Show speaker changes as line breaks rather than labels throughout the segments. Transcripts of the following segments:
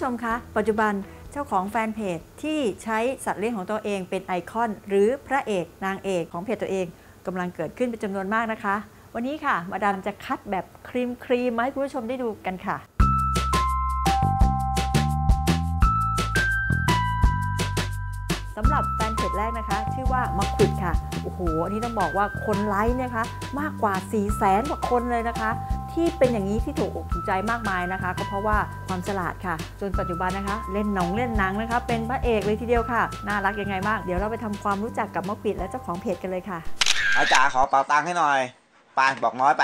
ผู้ชมคะ ปัจจุบันเจ้าของแฟนเพจที่ใช้สัตว์เลี้ยงของตัวเองเป็นไอคอน หรือพระเอกนางเอกของเพจตัวเองกำลังเกิดขึ้นเป็นจำนวนมากนะคะ วันนี้ค่ะ มาดามจะคัดแบบครีมครีมมาให้คุณผู้ชมได้ดูกันค่ะ สำหรับแฟนเพจแรกนะคะ ชื่อว่ามักควิดค่ะ โอ้โห อันนี้ต้องบอกว่าคนไลค์เนี่ยคะ มากกว่า 4 0 0แสนกว่าคนเลยนะคะ ที่เป็นอย่างนี้ที่ถูกอกถูกใจมากมายนะคะ ก็เพราะว่าความฉลาดค่ะ จนปัจจุบันนะคะ เล่นหนงเล่นหนังนะคะ เป็นพระเอกเลยทีเดียวค่ะ น่ารักยังไงบ้างเดี๋ยวเราไปทำความรู้จักกับมักควิดและเจ้าของเพจกันเลยค่ะ
อาจ๋าขอเป่าตังค์ให้หน่อยไปบอกน้อยไป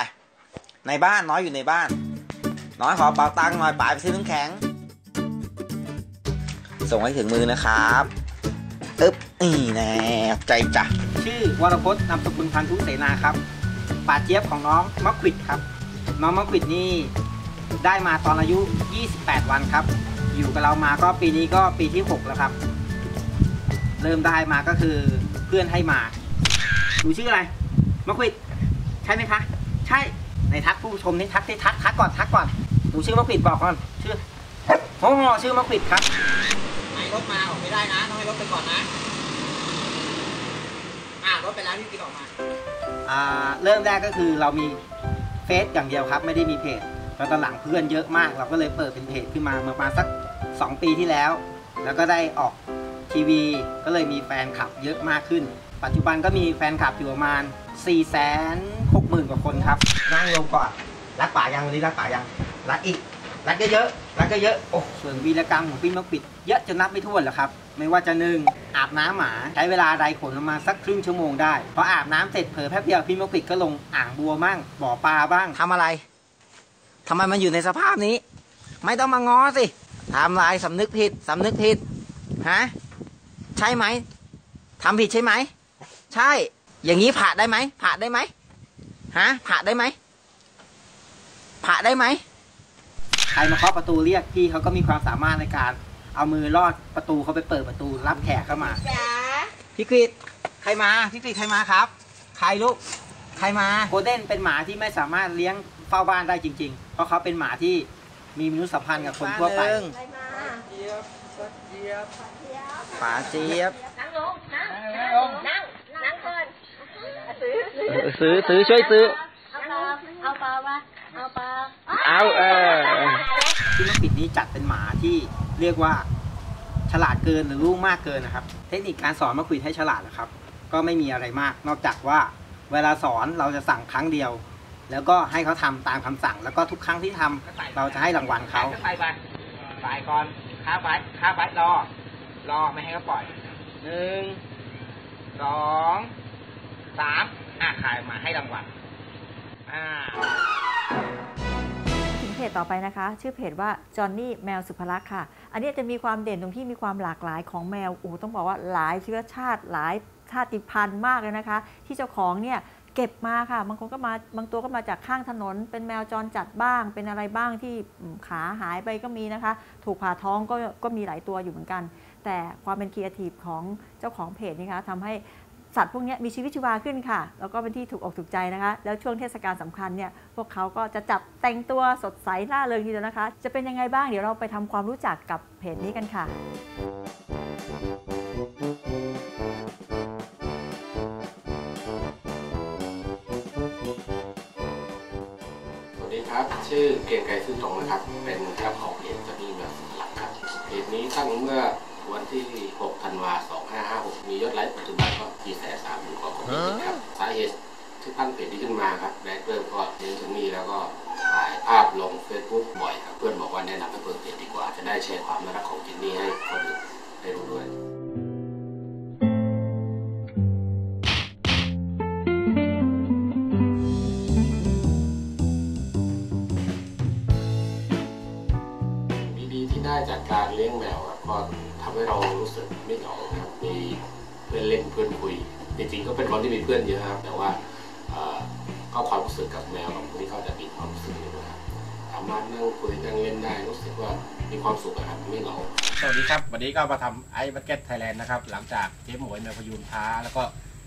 ในบ้านน้อยอยู่ในบ้าน น้อยขอเป่าตังค์หน่อยป๋าไปซื้อน้ำแข็ง ส่งให้ถึงมือนะครับอึ๊บนี่แน่ใจจ้ะ
ชื่อวรพจน์นามสกุลพันธุเสนาครับป่าเจี๊ยบของน้องมะขวิดครับ น้องมะขวิดนี่ได้มาตอนอายุ 28 วันครับ อยู่กับเรามาก็ปีนี้ก็ปีที่ 6 แล้วครับ เริ่มได้มาก็คือเพื่อนให้มาหนูชื่ออะไรมะขวิดใช่ไหมคะใช่ในทักผู้ชมนี่ทักที่ทักทักก่อนทักก่อนหนูชื่อมะขวิดบอกก่อนชื่อโอ้โหชื่อมะขวิดครับให้รถมาออกไม่ได้นะต้องให้รถไปก่อนนะอ่ารถไปแล้วพี่กินออกมาอ่าเริ่มแรกก็คือเรามี เฟซอย่างเดียวครับ ไม่ได้มีเพจแล้วตอนหลังเพื่อนเยอะมาก เราก็เลยเปิดเป็นเพจขึ้นมาประมาณสัก 2 ปีที่แล้ว แล้วก็ได้ออกทีวี ก็เลยมีแฟนคลับเยอะมากขึ้น ปัจจุบันก็มีแฟนคลับอยู่ประมาณ 4 6 0 0 0 0 กว่าคนครับ นั่งลงก่อนรักป่ายังวันนี้รักป่ายังรักอีก รักเยอะๆรักเยอะๆโอ้ส่วนวีรกรรมของพี่นกปิด เยอะจนนับไม่ถ้วนแล้วครับ ไม่ว่าจะหนึ่งอาบน้ำหมาใช้เวลาใดขนประมาณสักครึ่งชั่วโมงได้พออาบน้ำเสร็จเผลอแป๊บเดียวพี่นกปิดก็ลงอ่างบัวบ้างบ่อปลาบ้างทำอะไรทำไมมันอยู่ในสภาพนี้ ไม่ต้องมาง้อสิทำอะไรสำนึกผิดสำนึกผิดฮะใช่ไหมทำผิดใช่ไหมใช่ อย่างนี้ผ่าได้ไหมผ่าได้ไหมฮะผ่าได้ไหมผ่าได้ไหม รมาเคาะประตูเรียกพี่เขาก็มีความสามารถในการ เอามือลอดประตูเขาไปเปิดประตูรับแขกเข้ามา
จ๋า
พี่กรีดใครมาพี่กรีดใครมาครับ ใครลูกใครมาโกลเด้นเป็นหมาที่ไม่สามารถเลี้ยงเฝ้าบ้านได้จริง ๆ เพราะเขาเป็นหมาที่มีมนุษยสัมพันธ์กับคนทั่วไป
ใครมา
ป๋าเจี๊ยบ
นั่งลงนั่งนั่งลงนั่งนั่งก่อนซื้อ
ซื้อซื้อช่วยซื้อ
เอาปลาเอาปลามา เอาปลา
เอาเออ
ที่นกปิดนี้จัดเป็นหมาที่เรียกว่าฉลาดเกินหรือรู้มากเกินนะครับ เทคนิคการสอนมะขวิดให้ฉลาดนะครับ ก็ไม่มีอะไรมาก นอกจากว่าเวลาสอนเราจะสั่งครั้งเดียว แล้วก็ให้เขาทำตามคำสั่ง แล้วก็ทุกครั้งที่ทำเราจะให้รางวัลเขาไปไปไปก่อนข้าไปข้าไปรอ รอไม่ให้เขาปล่อยหนึ่งสองสามอะขายมาให้รางวัลอ่า
ถึงเพ จต่อไปนะคะ ชื่อเพจว่าจอห์นนี่แมวสุภลักษณ์ค่ะ อันนี้จะมีความเด่นตรงที่มีความหลากหลายของแมวโอ้ต้องบอกว่าหลายเชื้อชาติหลายชาติพันธุ์มากเลยนะคะ ที่เจ้าของเนี่ยเก็บมาค่ะ บางคนก็มาบางตัวก็มาจากข้างถนน เป็นแมวจรจัดบ้าง เป็นอะไรบ้างที่ขาหายไปก็มีนะคะ ถูกผ่าท้องก็ก็มีหลายตัวอยู่เหมือนกัน แต่ความเป็นครีเอทีฟของเจ้าของเพจนี่คะทำให้ สัตว์พวกนี้มีชีวิตชีวาขึ้นค่ะ แล้วก็เป็นที่ถูกอกถูกใจนะคะ แล้วช่วงเทศกาลสำคัญเนี่ยพวกเขาก็จะจับแต่งตัวสดใสร่าเริงทีเดียวนะคะ จะเป็นยังไงบ้างเดี๋ยวเราไปทำความรู้จักกับเพจนี้กันค่ะ
สวัสดีครับ ชื่อเกรียงไกรซื่อตรงนะครับ เป็นเจ้าของเพจจอนี่แบบหลักครับเพจนี้ตั้งเมื่อวันที่ 6 ธันวาคม 2556 มียอดไลค์ปัจจุบันก็4แสนสามหมื่นกว่าคนครับ สาเหตุที่ตั้งเพจนี้ขึ้นมาครับแรกเริ่มก็เรียนถึงมีแล้วก็ถ่ายภาพลง Facebook บ่อยครับ เพื่อนบอกว่าแนะนำให้เปิดเพจดีกว่า จะได้แชร์ความน่ารักของจินนี่ให้คนอื่นได้รู้ด้วยดีๆที่ได้จากการเลี้ยงแมวครับก็ทำให้เรารู้สึกไม่เหงาครับ มีเพื่อนเล่นเพื่อนคุย จริงๆก็เป็นคนที่มีเพื่อนเยอะครับ แต่ว่าเอ่อก็ความรู้สึกกับแมวบางทีเขาจะมีความรู้สึกนี้ด้วยครับสามารถนั่งคุยนั่งเล่นได้รู้สึกว่ามีความสุขอะครับไม่เหงา
สวัสดีครับ วันนี้ก็มาทำไอ้บั k เก็ตไทยแลนด์นะครับ หลังจากเจ๊หมวยแมวพยูนท้า แล้วก็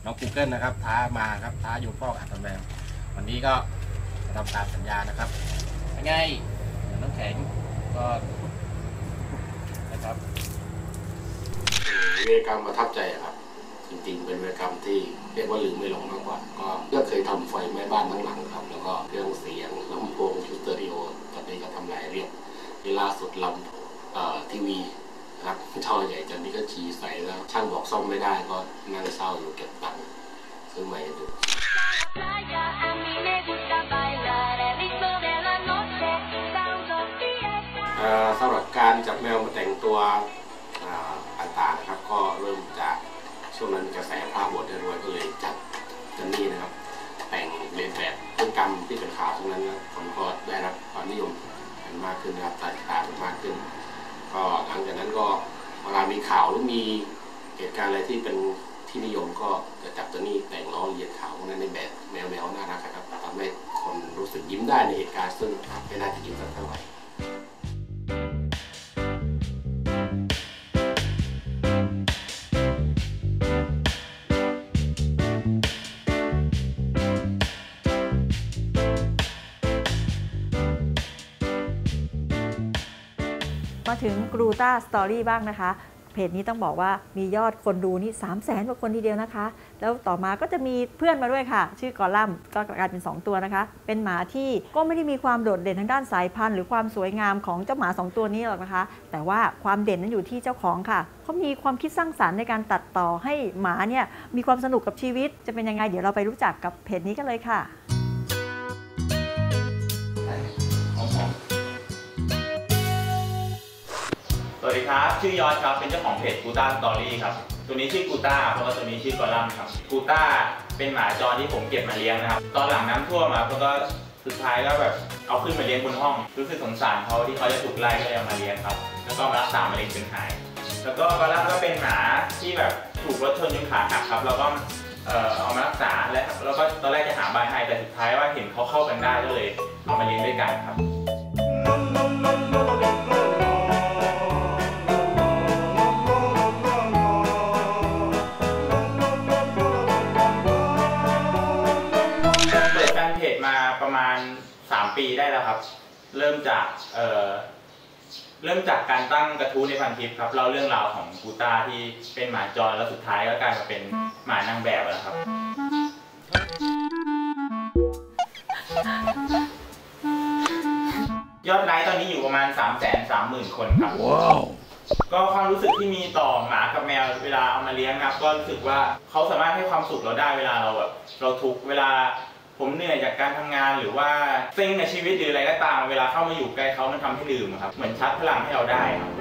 น้อง Google นะครับ ท้ามาครับ ท้าโยนฟอกอาหารแมววันนี้ก็มาทำตามสัญญานะครับยังไงเดี๋ยวน้ำแข็งก็นะครับ เว
รกรรมประทับใจครับ จริงๆ เป็นเวรกรรมที่เรียกว่าลืมไม่ลงมากกว่า ก็ก็เคยทำไฟไหม้บ้านทั้งหลังครับ แล้วก็เครื่องเสียงลำโพงชุดสเตอริโอตอนนี้ก็ทำหลายเรียบเวลาสุดลำทีวีนะครับช่อใหญ่จนนี้ก็ชีใส่แล้ว ช่างบอกซ่อมไม่ได้ก็นั่งเศร้าอยู่เก็บตังค์ซื้อใหม่ดูสำหรับการจับแมวมาแต่งตัว ก็เริ่มจากช่วงนั้นกระแสพระบวชได้รวยก็เลยจัดจันนี่นะครับ แต่งเรียนแบบพฤติกรรมที่เป็นข่าวช่วงนั้นนะผมก็ได้รับความนิยมกันมากขึ้นนะครับตาตามมากขึ้น ก็หลังจากนั้นก็เวลามีข่าวหรือมีเหตุการณ์อะไรที่เป็นที่นิยมก็จะจับตัวนี้แต่งล้อเลียนข่าวพวกนั้นในแบบแมวๆน่ารักครับทำให้คนรู้สึกยิ้มได้ในเหตุการณ์ซึ่งไม่น่าจะยิ้มสักเท่าไหร่
ถึงกรูต้าสตอรี่บ้างนะคะ เพจนี้ต้องบอกว่ามียอดคนดูนี่ 3 0 0แสนกว่าคนทีเดียวนะคะ แล้วต่อมาก็จะมีเพื่อนมาด้วยค่ะ ชื่อกอลัมก็กลายเป็น 2 ตัวนะคะ เป็นหมาที่ก็ไม่ได้มีความโดดเด่นทางด้านสายพันธุ์ หรือความสวยงามของเจ้าหมา 2 ตัวนี้หรอกนะคะ แต่ว่าความเด่นนั้นอยู่ที่เจ้าของค่ะเขามีความคิดสร้างสรรค์ในการตัดต่อให้หมาเนี่ยมีความสนุกกับชีวิตจะเป็นยังไงเดี๋ยวเราไปรู้จักกับเพจนี้กันเลยค่ะ
ครับ ชื่อยอดครับ เป็นเจ้าของเพจกูต้าสตอรี่ครับ ตัวนี้ชื่อกูต้าเพราะว่าตัวนี้ชื่อกอลัมครับ กูต้าเป็นหมาจรที่ผมเก็บมาเลี้ยงนะครับ ตอนหลังน้ำท่วมมาแล้วก็สุดท้ายก็แบบเอาขึ้นมาเลี้ยงบนห้อง รู้สึกสงสารเขาที่เขาจะถูกไล่ก็เลยเอามาเลี้ยงครับ แล้วก็มารักษามะเร็งจนหาย แล้วก็กอลัมก็เป็นหมาที่แบบถูกรถชนจนขาหักครับ แล้วก็เอามารักษาและแล้วก็ตอนแรกจะหาบานให้แต่สุดท้ายว่าเห็นเขาเข้ากันได้ก็เลยเอามาเลี้ยงด้วยกันครับ มาประมาณ 3 ปีได้แล้วครับ เริ่มจากเอ่อเริ่มจากการตั้งกระทู้ในพันทิปครับเล่าเรื่องราวของกูต้าที่เป็นหมาจรแล้วสุดท้ายก็กลายมาเป็นหมานางแบบแล้วครับ ยอดไลค์ตอนนี้อยู่ประมาณ 3 3 0 0 0 0 คนครับ ก็ความรู้สึกที่มีต่อหมากับแมวเวลาเอามาเลี้ยงนะครับ ก็รู้สึกว่าเขาสามารถให้ความสุขเราได้เวลาเราแบบเราทุกข์เวลา ผมเหนื่อยจากการทำงานหรือว่าเซ็งในชีวิตหรืออะไรก็ตาม เวลาเข้ามาอยู่ใกล้เขามันทำให้ลืมครับ เหมือนชาร์จพลังให้เราได้ครับ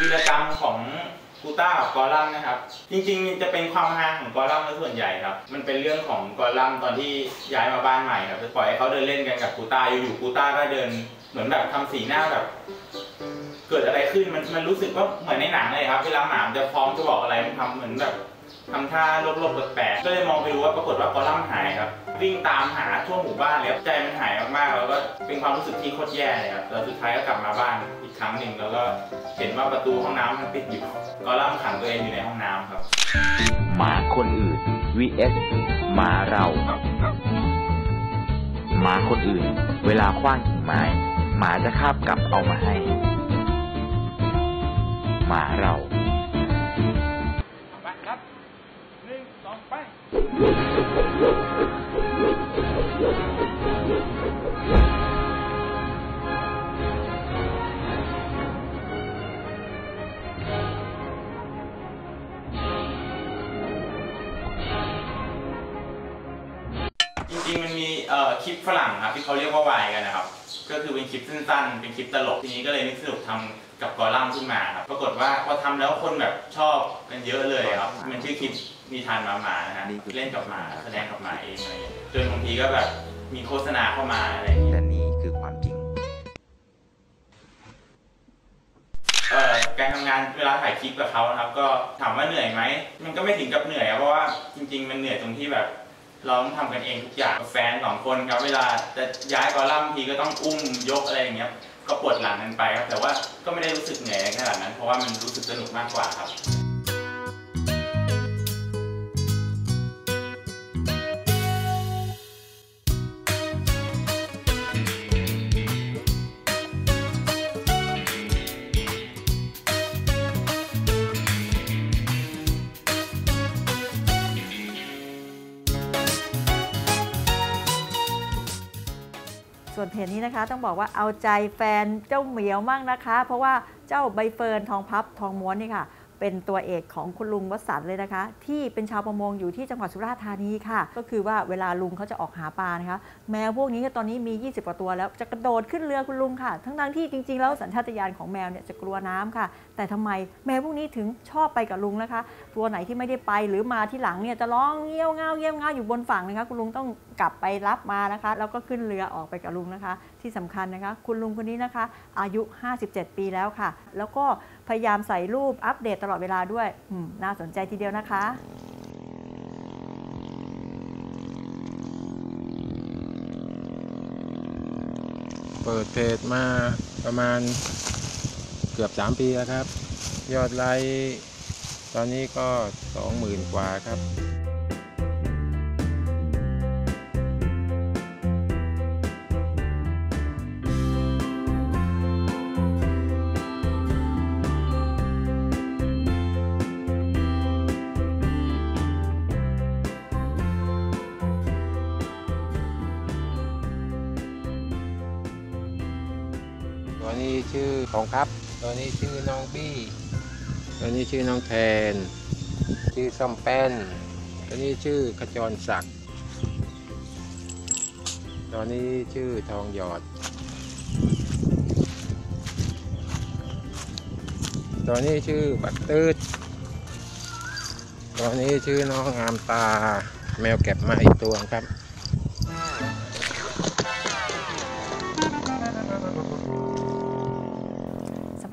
วีรกรรมของ ต้ากับกอลัมน์นะครับ จริงๆ จะเป็นความฮาของกอลัมน์ซะส่วนใหญ่ครับ มันเป็นเรื่องของกอลัมน์ตอนที่ย้ายมาบ้านใหม่ครับจะปล่อยให้เขาเดินเล่นกันกับกูต้าอยู่ๆกูต้าก็เดิน เหมือนแบบทำสีหน้าแบบ เกิดอะไรขึ้นมันมันรู้สึกว่าเหมือนในหนังเลยครับ เวลาหมามันจะพร้อมจะบอกอะไรมันทำเหมือนแบบ ทำท่าโลกๆแปลกๆก็เลยมองไปดูว่าปรากฏว่ากอลัมน์หายครับ วิ่งตามหาทั่วหมู่บ้านเลยครับใจมันหายมากๆ แล้วก็เป็นความรู้สึกที่โคตรแย่เลยครับแล้วสุดท้ายก็กลับมาบ้านอีกครั้งหนึ่งแล้วก็เห็นว่าประตูห้องน้ำมันปิดอยู่กอลัมน์ขังตัวเองอยู่ในห้องน้ำครับ
หมาคนอื่น vs หมาเราหมาคนอื่น เวลาคว้างกิ่งไม้ หมาจะคาบกลับเอามาให้หมาเรา
คลิปฝรั่งครับที่เขาเรียกว่าวายกันนะครับ ก็คือเป็นคลิปสั้นๆ เป็นคลิปตลกทีนี้ก็เลยนึกสนุกทำกับกอลัมน์ขึ้นมาครับ ปรากฏว่าพอทำแล้วคนแบบชอบกันเยอะเลยครับ มันชื่อคลิปนิทานหมาหมานะฮะเล่นกับหมาแสดงกับหมาเองอะไรอย่างเงี้ยจนบางทีก็แบบมีโฆษณาเข้ามาอะไรอย่างเงี้ย
แต่นี่คือความจริง
เอ่อการทำงานเวลาถ่ายคลิปกับเขานะครับ ก็ถามว่าเหนื่อยไหมมันก็ไม่ถึงกับเหนื่อยครับเพราะว่าจริง ๆ มันเหนื่อยตรงที่แบบ เราต้องทำกันเองทุกอย่างแฟนสองคนครับเวลาจะย้ายกอลัมน์ทีก็ต้องอุ้มยกอะไรอย่างเงี้ยก็ปวดหลังกันไปครับแต่ว่าก็ไม่ได้รู้สึกเหนื่อยขนาดนั้น เพราะว่ามันรู้สึกสนุกมากกว่าครับ
ส่วนเพจนี้นะคะ ต้องบอกว่าเอาใจแฟนเจ้าเหมียวมากนะคะ เพราะว่าเจ้าใบเฟิร์นทองพับทองม้วนนี่ค่ะ เป็นตัวเอกของคุณลุงวสันเลยนะคะ ที่เป็นชาวประมงอยู่ที่จังหวัดสุราษฎร์ธานีค่ะ ก็คือว่าเวลาลุงเขาจะออกหาปลานะคะ แมวพวกนี้ตอนนี้มี 20 กว่าตัวแล้วจะกระโดดขึ้นเรือคุณลุงค่ะ ทั้งๆที่จริงๆ แล้วสัญชาตญาณของแมวเนี่ยจะกลัวน้ำค่ะ แต่ทำไมแมวพวกนี้ถึงชอบไปกับลุงนะคะ ตัวไหนที่ไม่ได้ไปหรือมาที่หลังเนี่ยจะร้องเงี้ยวเงาเงี้ยวเงาอยู่บนฝั่งนะคะ คุณลุงต้องกลับไปรับมานะคะ แล้วก็ขึ้นเรือออกไปกับลุงนะคะ ที่สำคัญนะคะ คุณลุงคนนี้นะคะ อายุ 57 ปีแล้วค่ะ แล้วก็ พยายามใส่รูปอัปเดตตลอดเวลาด้วยน่าสนใจทีเดียวนะคะ
เปิดเพจมาประมาณเกือบ 3 ปีแล้วครับ ยอดไลค์ตอนนี้ก็ 20,000 กว่าครับ ชื่อของครับ ตัวนี้ชื่อน้องบี้ ตัวนี้ชื่อน้องแทน ชื่อส้มแป้น ตัวนี้ชื่อขจรศักดิ์ ตัวนี้ชื่อทองหยอด ตัวนี้ชื่อบักตืดตัวนี้ชื่อน้องงามตา แมวเก็บมาอีกตัวครับ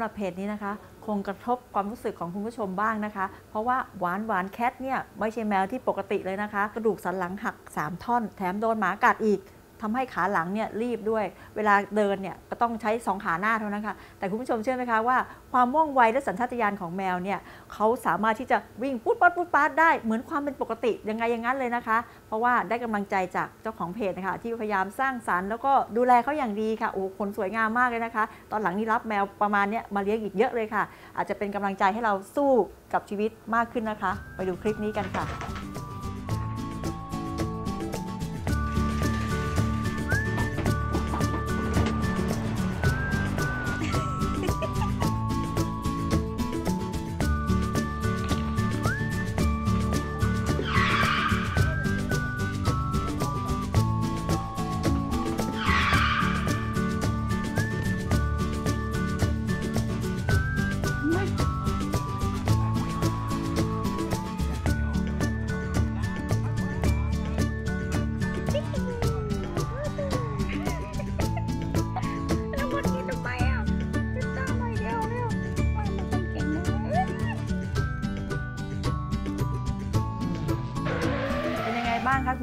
รับเพจนี้นะคะ คงกระทบความรู้สึกของคุณผู้ชมบ้างนะคะ เพราะว่าหวานหวานแคทเนี่ยไม่ใช่แมวที่ปกติเลยนะคะ กระดูกสันหลังหัก 3 ท่อน แถมโดนหมากัดอีก ทำให้ขาหลังเนี่ยรีบด้วย เวลาเดินเนี่ยก็ต้องใช้2ขาหน้าเท่านั้นค่ะ แต่คุณผู้ชมเชื่อไหมคะว่าความว่องไวและสัญชาตญาณของแมวเนี่ยเขาสามารถที่จะวิ่งปุ๊ดปั๊ดปุ๊ดปั๊ดได้เหมือนความเป็นปกติยังไงอย่างนั้นเลยนะคะ เพราะว่าได้กำลังใจจากเจ้าของเพจนะคะที่พยายามสร้างสรรค์แล้วก็ดูแลเขาอย่างดีค่ะโอ้ขนสวยงามมากเลยนะคะ ตอนหลังนี้รับแมวประมาณเนี้ยมาเลี้ยงอีกเยอะเลยค่ะ อาจจะเป็นกำลังใจให้เราสู้กับชีวิตมากขึ้นนะคะ ไปดูคลิปนี้กันค่ะ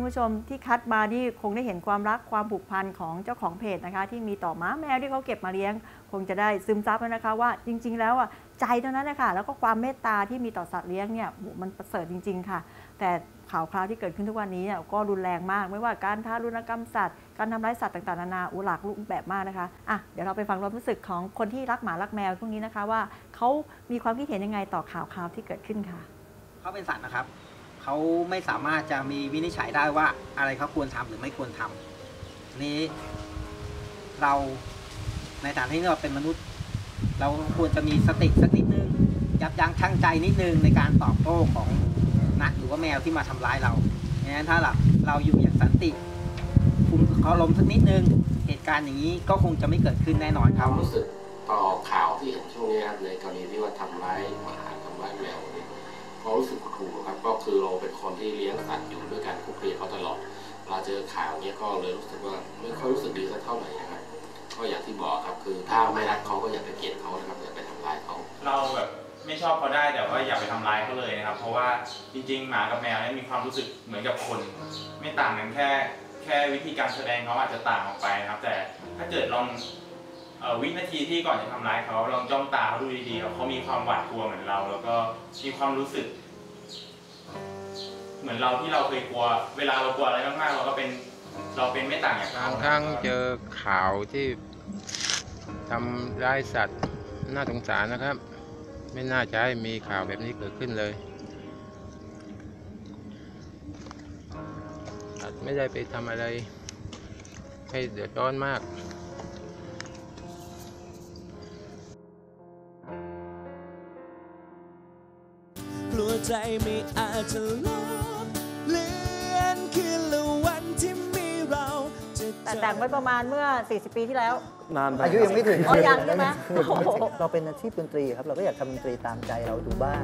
คุณผู้ชมที่คัดมานี่คงได้เห็นความรักความผูกพันของเจ้าของเพจนะคะ ที่มีต่อหม้าแมวที่เขาเก็บมาเลี้ยง คงจะได้ซึมซับแล้วนะคะ ว่าจริง ๆ แล้วอะใจเท่านั้นนะคะแล้วก็ความเมตตาที่มีต่อสัตว์เลี้ยงเนี่ยมันประเสริฐจริง ๆ ค่ะ แต่ข่าวคราวที่เกิดขึ้นทุกวันนี้เนี่ยก็รุนแรงมากไม่ว่าการทารุณกรรมสัตว์ การทำร้ายสัตว์ต่างๆนานาอุหลากรูปแบบมากนะคะอะเดี๋ยวเราไปฟังความรู้สึกของคนที่รักหมารักแมวพวกนี้นะคะว่าเขามีความคิดเห็นยังไงต่อข่าวคราวที่เกิดขึ้นค่ะ
เขาเป็นสัตว์นะครับ เขาไม่สามารถจะมีวินิจฉัยได้ว่าอะไรเขาควรทำหรือไม่ควรทำนี้ เราในฐานะที่เราเป็นมนุษย์ เราควรจะมีสติสักนิดนึงยับยั้งชั่งใจนิดนึงในการตอบโต้ของนักหรือว่าแมวที่มาทำร้ายเราดังนั้นถ้าเราเราอยู่อย่างสันติคุมเขาลมณ์สักนิดนึงเหตุการณ์อย่างนี้ก็คงจะไม่เกิดขึ้นแน่นอนครับ
รู้สึกต่อข่าวที่เห็นช่วงนี้ครับในกรณีที่ว่าทำร้ายหมาทำร้ายแมว ความรู้สึกหดหู่ครับ ก็คือเราเป็นคนที่เลี้ยงสัตว์อยู่ด้วยกันคุกคีเขาตลอดเราเจอข่าวเนี้ยก็เลยรู้สึกว่าไม่ค่อยรู้สึกดีสักเท่าไหร่นะครับ ก็อย่างที่บอกครับคือถ้าไม่รักเขาก็อย่าไปเกลียดเขานะครับอย่าไปทำร้ายเขา
เราแบบไม่ชอบเขาได้แต่ว่าอย่าไปทำร้ายเขาเลยนะครับ เพราะว่าจริง ๆ หมากับแมวเนี่ยมีความรู้สึกเหมือนกับคน ไม่ต่างกันแค่ แค่วิธีการแสดงเขาอาจจะต่างออกไปนะครับ แต่ถ้าเกิดลอง วินาทีที่ก่อนจะทำร้ายเขาลองจ้องตาเขาดูดีๆเขามีความหวาดกลัวเหมือนเรา แล้วก็มีความรู้สึก เหมือนเราที่เราเคยกลัว เวลาเรากลัวอะไรมากๆเราก็เป็นเราเป็นไม่ต่างจากเขา
บางครั้งเจอข่าวที่ทำร้ายสัตว์น่าสงสารนะครับ ไม่น่าจะให้มีข่าวแบบนี้เกิดขึ้นเลยสัตว์ไม่ได้ไปทำอะไรให้เดือดร้อนมาก
ใจไม่อาจจะลบเลือนคืนละวันที่มีเราจะ
แต่แต่งไว้ประมาณเมื่อ 40 ปีที่แล้ว
นานไป
อายุยังไม่ถึง
อ๋อยังใช่ไหม
เราเป็นอาชีพดนตรีครับ เราก็อยากทำดนตรีตามใจเราดูบ้าง